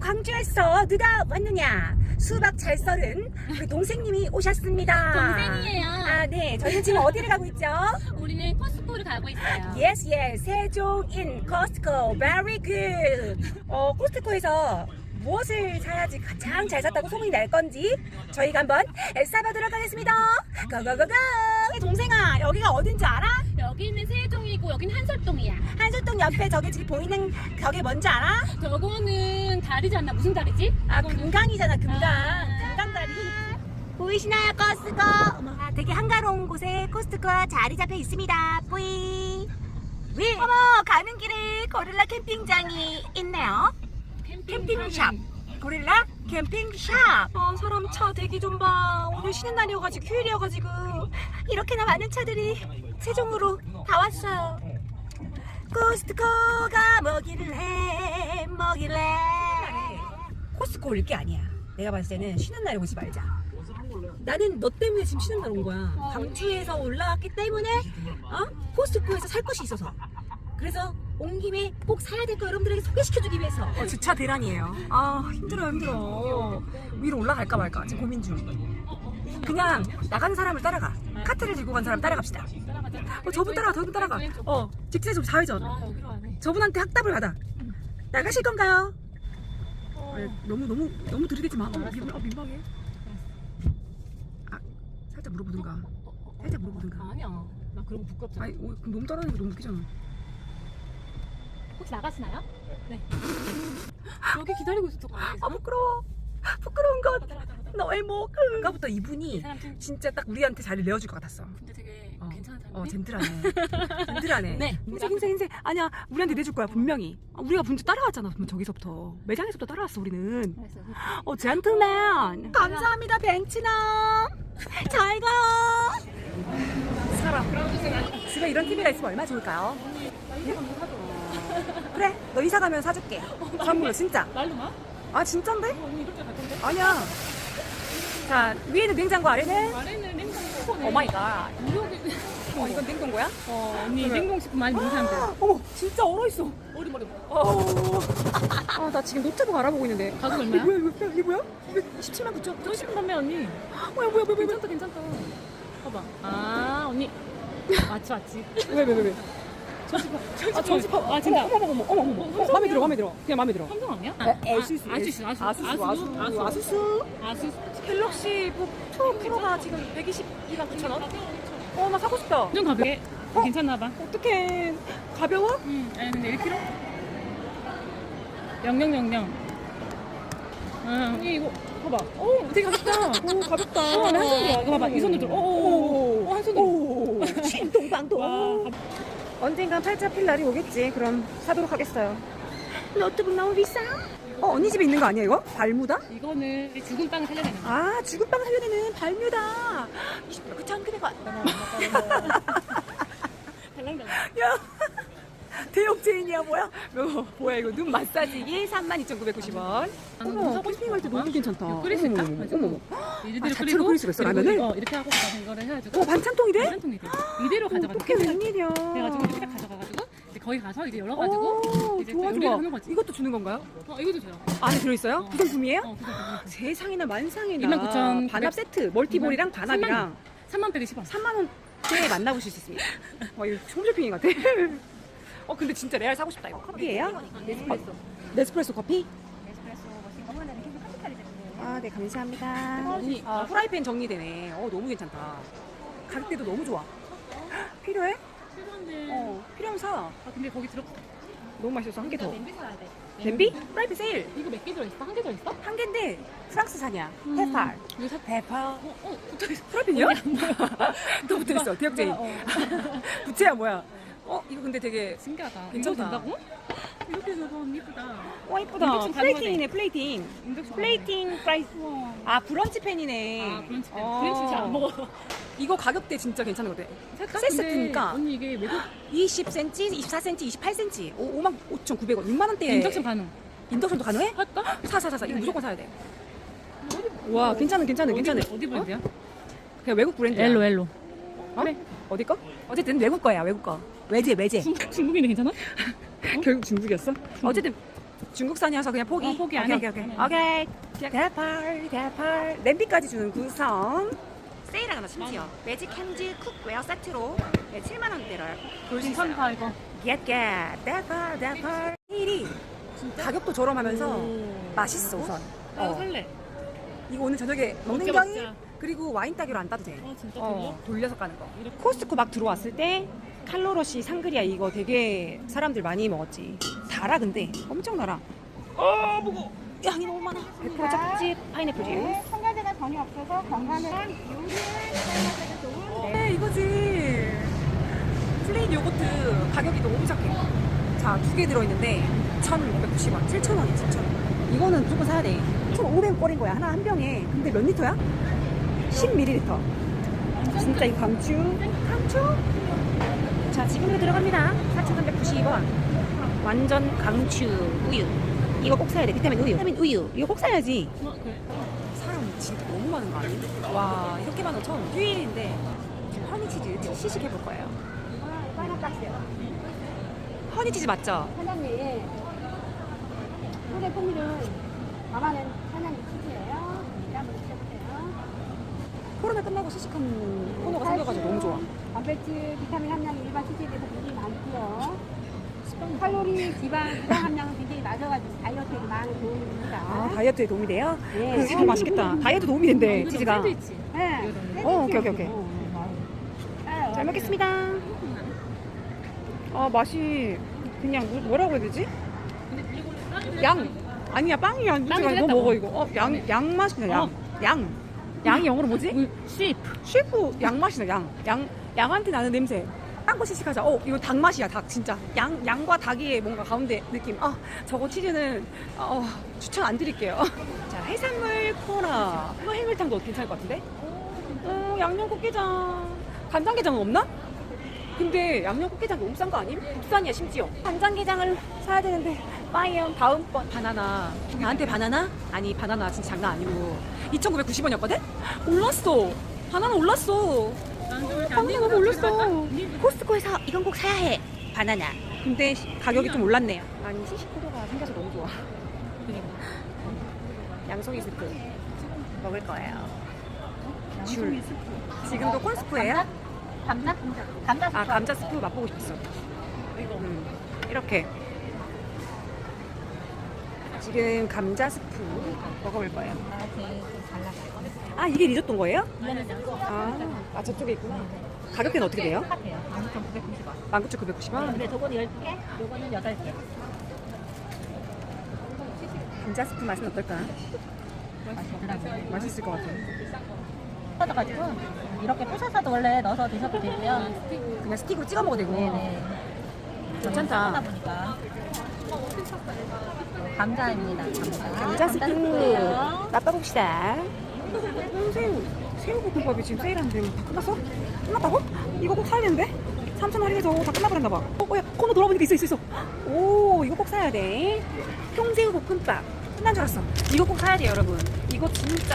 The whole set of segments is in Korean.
광주에서 누가 왔느냐? 수박 잘 썰은 우리 동생님이 오셨습니다. 동생이에요. 아, 네. 저희는 지금 어디를 가고 있죠? 우리는 코스코를 가고 있어요. Yes, yes. 세종인 코스트코. Very good. 어, 코스트코에서 무엇을 사야지 가장 잘 샀다고 소문이 날 건지 저희가 한번 싸봐도록 하겠습니다. 고고고고. 동생아, 여기가 어딘지 알아? 여기는 세종이고 여기는 한솔동이야. 한솔동 옆에 저기 지금 보이는 벽이 뭔지 알아? 저거는 않나? 무슨 다리지? 아, 금강이잖아, 금강. 아. 금강다리. 보이시나요, 코스트코? 어머, 아, 되게 한가로운 곳에 코스트코가 자리 잡혀 있습니다. 뿌이. 위. 어머, 가는 길에 고릴라 캠핑장이 있네요. 캠핑샵. 고릴라 캠핑샵. 어, 사람 차 대기 좀 봐. 오늘 쉬는 날이어가지고 휴일이어가지고 이렇게나 많은 차들이 세종으로 다 왔어요. 코스트코가 뭐길래 뭐길래 코스트코 올 게 아니야. 내가 봤을 때는 쉬는 날에 오지 말자. 나는 너 때문에 지금 쉬는 날 온 거야. 광주에서 올라왔기 때문에 어? 코스트코에서 살 것이 있어서. 그래서 온 김에 꼭 사야 될 거 여러분들에게 소개시켜주기 위해서. 어, 주차 대란이에요. 아 힘들어 힘들어. 위로 올라갈까 말까 지금 고민 중. 그냥 나가는 사람을 따라가. 카트를 들고 간 사람 따라갑시다. 어, 저분 따라가, 저분 따라가. 어. 아 여기로 가네. 저분한테 학답을 받아. 나가실 건가요? 아니, 너무 너무 너무 들이대지 마. 어, 민, 어, 민망해. 아, 살짝 물어보든가. 살짝 물어보든가. 아니야. 나 그런 거 부끄럽잖아. 아니, 어, 그럼 너무 따라하는 거 너무 웃기잖아. 혹시 나가시나요? 네. 여기 기다리고 있었던 거아 아니겠어? 부끄러워. 부끄러운 것. 너의 목. 아까부터 이 이분이 사람 좀 진짜 딱 우리한테 자리를 내어줄 것 같았어. 근데 되게 어, 괜찮은 사람인데? 어, 젠틀하네. 젠틀하네. 네. 흰색, 흰색, 흰색. 아니야, 우리한테 내줄 거야, 분명히. 아, 우리가 먼저 따라왔잖아, 저기서부터. 매장에서부터 따라왔어, 우리는. 알았어. 어, 젠틀맨. 감사합니다, 벤츠남. 잘 가요. 사람. 집에 이런 TV가 있으면 얼마나 좋을까요? 그래, 너 이사 가면 사줄게. 선물로, 진짜. 날로 마? 아, 진짠데? 어, 언니 이럴 줄갈 건데? 아니야. 자, 위에는 냉장고, 아래는? 아래는 냉동식품네 오 마이 갓. 무료기. 어, 이건 냉동고야? 어, 언니 그래. 냉동식품 많이 먹는 사람들. 어머, 진짜 얼어있어. 머리 머리. 어. 아, 나 지금 노트북 알아보고 있는데. 가격 얼마야? 이게 뭐야? 이게 뭐야? 이게 17만 9천. 저 식품 판매 언니. 뭐야, 뭐야, 뭐야, 뭐야. 괜찮다 괜찮다. 봐봐. 아 언니. 맞지 맞지. 왜, 왜, 왜, 왜? 아, 전시파. 아 진짜. 어머, 어머, 어머, 어머. 마음에 들어, 마음에 들어. 그냥 마음에 들어. 삼성 아니야? 에수스. 아수스 아수스 아수스, 아수스, 아수스. 아수스. 갤럭시 북2 프로가 지금 122만 9천 원? 어, 나 사고 싶다. 좀 가볍게. 어? 괜찮나 봐. 어떡해. 가벼워? 응. 아니 근데 1kg? 0000. 응. 언니 이거 봐봐. 오 되게 가볍다. 오, 가볍다. 어, 한 손으로. 이거 봐봐. 이 손으로 들어. 오, 오, 오. 어, 한 손으로. 오, 신동방동. 와. 언젠간 팔자 필 날이 오겠지. 그럼 사도록 하겠어요. 노트북 너무 비싸? 어, 언니 집에 있는 거 아니야, 이거? 발무다? 이거는 죽은 빵 살려내는 거. 아, 죽은 빵 살려내는 발뮤다. 20만 9천 그네 가. 달랑달랑. 야, 대형 체인이야, 뭐야? 뭐, 뭐야, 이거 눈 마사지기 32,990원. 나는 어머, 사고 캠핑할 때. 너무 괜찮다. 이거 있다? 어머. 어머. 이대로 아, 자체로 끓이고 끓일 수가 있어, 라면을? 어, 이렇게 하고 이거를 해가지고 어, 반찬통이 돼? 반찬통이 돼. 이대로 가져가지고 어떡해, 웬일이야. 그래가지고 거기 가서 이제 열어가지고 오, 이제 좋아, 요리를 좋아. 하는 거지. 이것도 주는 건가요? 어 이것도 줘요. 안에 들어있어요? 어. 구성품이에요? 어 그거 그거. 세상이나 만상이나 29,900. 반합 세트 멀티볼이랑 반합이랑 3만 120원. 3만 원대에 만나보실 수 있습니다. 와 이거 홈 쇼핑 같아. 어 근데 진짜 레알 사고 싶다 이거 커피예요? 네스프레소. 네스프레소 커피? 네스프레소 머신 어머니는 계속 카피카리 되는데. 아네 감사합니다. 언니, 아 프라이팬 정리되네. 어 너무 괜찮다. 가격대도 너무 좋아. 필요해? 필요한데. 어 필요하면 사. 아 근데 거기 들어. 너무 맛있어서 한 개 더. 냄비 사야 돼. 냄비? 프라이팬 세일. 이거 몇 개 들어있어? 한 개 들어있어? 한 개인데 프랑스산이야. 음. 이거 사. 페팔. 어, 어, 붙어있어. 프라이팬이야? 또 붙어있어. 대역제이. 어. 부채야 뭐야? 어 이거 근데 되게 신기하다. 괜찮다. 된다고? 이렇게 줘도 언니 이쁘다. 와 이쁘다. 인덕션 플레이팅이네 플레이팅. 인덕션 플레이팅 프라이스. 우와. 아 브런치 팬이네. 아, 브런치 때. 어. 브런치 잘 안 먹어. 이거 가격대 진짜 괜찮은 것 같아. 세 세트니까. 언니 이게 외국 20cm, 24cm, 28cm. 오, 5만 5,900원. 6만 원대에 인덕션 가능. 인덕션도 가능해? 할까? 사 사 사 사. 이거 무조건 사야 돼. 와 괜찮은 괜찮은 괜찮은. 어디 브랜드야? 그냥 외국 브랜드야. 엘로 엘로. 어? 어디 거? 어쨌든 외국 거야 외국 거. 외제 외제. 중, 중국인데 괜찮아? 결국 중국이었어? 어쨌든 중국산이어서 그냥 포기. 어, 포기 안 오케이, 해. 오케이, 오케이. 네. 오케이. 대팔, 대팔. 냄비까지 주는 구성. 세일하거나 심지어. 매직 핸즈 쿡웨어 세트로 네, 7만 원대로 볼수 있어요. 괜찮다 이거. get 대팔, 대팔. 세일이 가격도 저렴하면서 맛있어 우선. 나 어. 살래. 이거 오늘 저녁에 먹는 먹자, 경이 먹자. 그리고 와인 따기로 안 따도 돼. 어 진짜 어, 돌려서 까는 거. 이렇게. 코스트코 막 들어왔을 때 칼로로시 상그리아 이거 되게 사람들 많이 먹었지. 달아 근데 엄청 달아. 아 무거. 양이 너무 많아. 100% 짝집 파인애플 주. 네, 첨가제가 전혀 없어서 건강한 요리를 사용하셔도 좋은 네 이거지. 플레인 요거트 가격이 너무 착해. 자두 개 들어있는데 1,590원, 7,000원이야 7,000원. 이거는 무조건 사야 돼. 1,500원인 거야 하나 한 병에. 근데 몇 리터야? 10ml. 진짜 이 강추. 강추. 자, 지금으로 들어갑니다. 4,390원. 완전 강추 우유. 이거 꼭 사야 돼. 비타민 우유. 비타민 우유. 이거 꼭 사야지. 어. 사람 진짜 너무 많은 거 아니에요? 와, 이렇게 많은 건 처음. 휴일인데 지금 허니치즈 시식 해 볼 거예요. 허니치즈 맞죠? 사장님, 소개 풍미는 담아낸 사장님 치즈예요. 코로나 끝나고 시식한 코너가 생겨가지고 너무 좋아. 단백질, 비타민 함량이 일반 치즈에 비해서 굉장히 많고요. 칼로리, 지방, 지방 함량은 굉장히 낮아가지고 다이어트에 많은 도움이 됩니다. 아, 다이어트에 도움이 돼요? 네. 그 진짜 맛있겠다. 다이어트 도움이 된대, 치즈가. 샌드위치. 네. 어, 오케이, 오케이, 오케이. 네, 잘 먹겠습니다. 아, 맛이 그냥 뭐- 뭐라고 해야 되지? 양. 아니야, 빵이야. 빵이 너 틀렸다고. 먹어, 이거. 어, 양, 양 맛이나, 양. 어. 양. 양이 영어로 뭐지? sheep. 셰프 양 맛이나 양. 양 양한테 나는 냄새. 딴거 시식하자. 어 이거 닭 맛이야 닭 진짜. 양 양과 닭의 뭔가 가운데 느낌. 아 저거 치즈는 어, 추천 안 드릴게요. 자 해산물 코너. 이거 해물탕도 괜찮을 것 같은데? 어 양념 꽃게장. 간장게장은 없나? 근데 양념 꽃게장 너무 싼 거 아님? 국산이야 심지어. 간장게장을 사야 되는데 빠이언 다음번 바나나. 나한테 바나나? 아니 바나나 진짜 장난 아니고 2,990원이었거든? 올랐어. 바나나 올랐어. 바나나 너무 올랐어. 코스트코에서 이건 꼭 사야 해. 바나나. 근데 시- 가격이 좀 올랐네요. 아니 시식코드가 생겨서 너무 좋아. 양송이 스프 먹을 거예요. 줄. 지금도 콘스프예요? 감자? 감자 아 감자 스프 맛보고 싶었어. 음, 이렇게 지금 감자 스프 먹어볼 거예요. 아 이게 리조또인 거예요? 아, 아 저쪽에 있구나. 가격대는 어떻게 돼요? 똑같아요. 19,990원. 19,990원. 근데 저거는 10개, 요거는 8개. 감자 스프 맛은 어떨까? 맛있더라고요. 맛있을 것 같아. 터져가지고 이렇게 부셔서도 원래 넣어서 드셔도 되고요. 그냥 스틱으로 찍어 먹어도 되고. 네네. 괜찮다. 하다 보니까. 감자입니다. 감자. 감자 스프. 맛봐봅시다. 새우 새우 볶음밥이 지금 세일하는데 다 끝났어? 끝났다고? 이거 꼭 사야 되는데? 3천 할인해서 다 끝나버렸나 봐. 어, 뭐야? 코너 돌아보니까 있어, 있어, 있어. 오, 이거 꼭 사야 돼. 통새우 볶음밥. 끝난 줄 알았어. 이거 꼭 사야 돼요, 여러분. 이거 진짜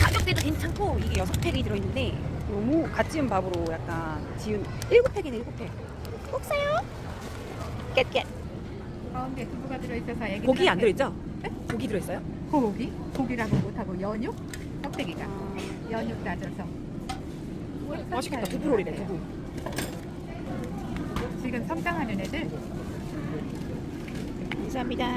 가격대도 괜찮고 이게 여섯 팩이 들어있는데 너무 갓 지은 밥으로 약간 지은 일곱 팩이네, 일곱 팩. 꼭 사요. 깻깻. 가운데 두부가 들어있어서 애기 고기 안 들어있죠? 고기 들어있어요? 고기? 고기라고 못하고 연육? 껍데기가 연육 따져서 맛있겠다. 두부롤이네, 두부. 지금 성장하는 애들 감사합니다.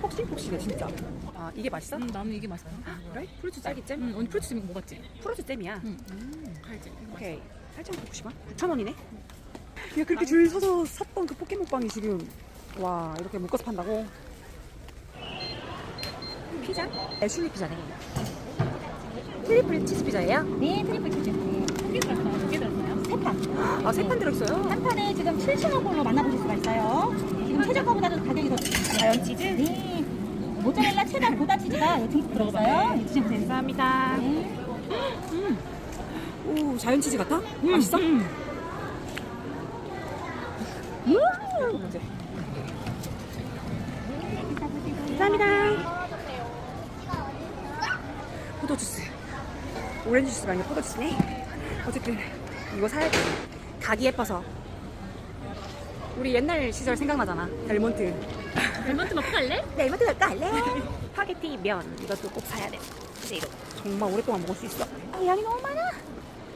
폭신폭신해 진짜. 아 이게 맛있어? 음, 나는 이게 맛있어. 그래? 프루츠 딸기잼? 응, 언니 프루츠 지금 먹었지? 프루츠 잼이야. 응. 알지? 오케이. 8,990원? 9,000원이네. 야 그렇게 줄 서서 샀던 그 포켓몬빵이 지금 와 이렇게 묶어서 판다고? 피자? 애슐리 피자네. 트리플 치즈 피자예요? 네, 트리플 치즈. 두개 들었어요. 두개 들었어요. 세 판. 아 세 판 들어있어요. 한 판에 지금 7,000원꼴로 만나보실 수가 있어요. 지금 최저가보다도 가격이 더 자연 치즈? 네. 모짜렐라 체다 보다 치즈가 듬뿍 들어있어요. 네, 드셔보세요. 감사합니다. 네. 오 자연 치즈 같아? 맛있어? 음. 감사합니다. 포도 주스. 오렌지 주스가 아니라 포도 주스네. 어쨌든 이거 사야 돼. 각이 예뻐서. 우리 옛날 시절 생각나잖아. 델몬트. 벨먼트 먹고 갈래? 네, 이마트 갈까 할래? 파게티 면 이것도 꼭 사야 돼. 근데 이거 정말 오랫동안 먹을 수 있어. 아, 양이 너무 많아.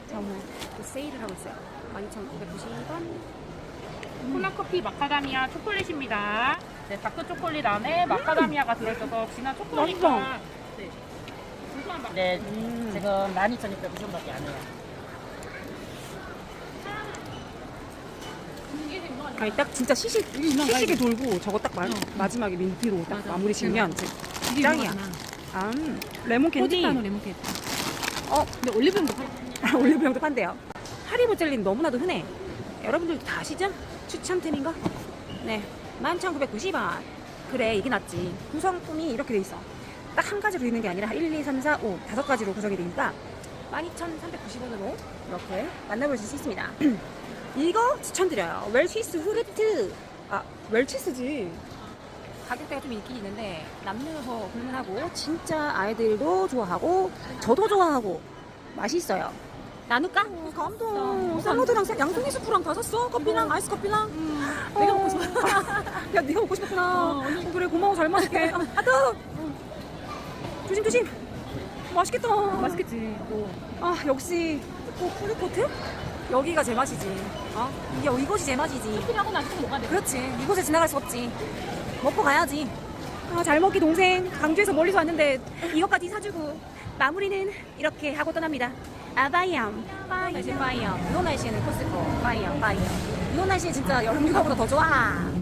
자, 오늘 또 세일을 하고 있어요. 12,990원. 코나커피 마카다미아 초콜릿입니다. 네, 다크 초콜릿 안에 마카다미아가 들어있어서 진한 초콜릿과 네. 고소한 맛. 네, 지금 12,690원밖에 안 해요. 아니 딱 진짜 시식 시식에 돌고 저거 딱 마, 마지막에 민트로 딱 마무리 지으면 진짜 짱이야. 아, 음, 레몬 캔디. 레몬 캔디. 어, 근데 올리브영도 팔 올리브영도 판대요. 하리보 젤리는 너무나도 흔해. 여러분들도 다 아시죠? 추천템인 거? 네, 11,990원. 그래, 이게 낫지. 구성품이 이렇게 돼 있어. 딱 한 가지로 있는 게 아니라 1, 2, 3, 4, 5 다섯 가지로 구성이 되니까 12,390원으로 이렇게 만나보실 수 있습니다. 이거 추천드려요. 웰치스 후르트. 아, 웰치스지. 가격대가 좀 있긴 있는데 남녀여서 불문하고 진짜 아이들도 좋아하고 저도 좋아하고 맛있어요. 나눌까? 감동. 샐러드랑 새- 양송이 스프랑 다 샀어. 커피랑 아이스 커피랑. 내가 먹고 싶어. 야, 네가 먹고 싶었구나. 어, 그래, 고마워. 잘 마실게. 하트. 조심 조심. 맛있겠다. 맛있겠지. 또. 아 역시 또 푸드코트? 여기가 제 맛이지. 어? 이게 이곳이 제 맛이지. 필요하고 나서 꼭 먹어야 돼. 그렇지. 이곳에 지나갈 수 없지. 먹고 가야지. 아, 잘 먹기 동생. 강주에서 멀리서 왔는데 이것까지 사주고 마무리는 이렇게 하고 떠납니다. 아, 바이엄. 바이엄. 바이엄. 이런 날씨에는 코스코. 바이엄, 바이엄. 이런 날씨에 진짜 여름 휴가보다 더 좋아.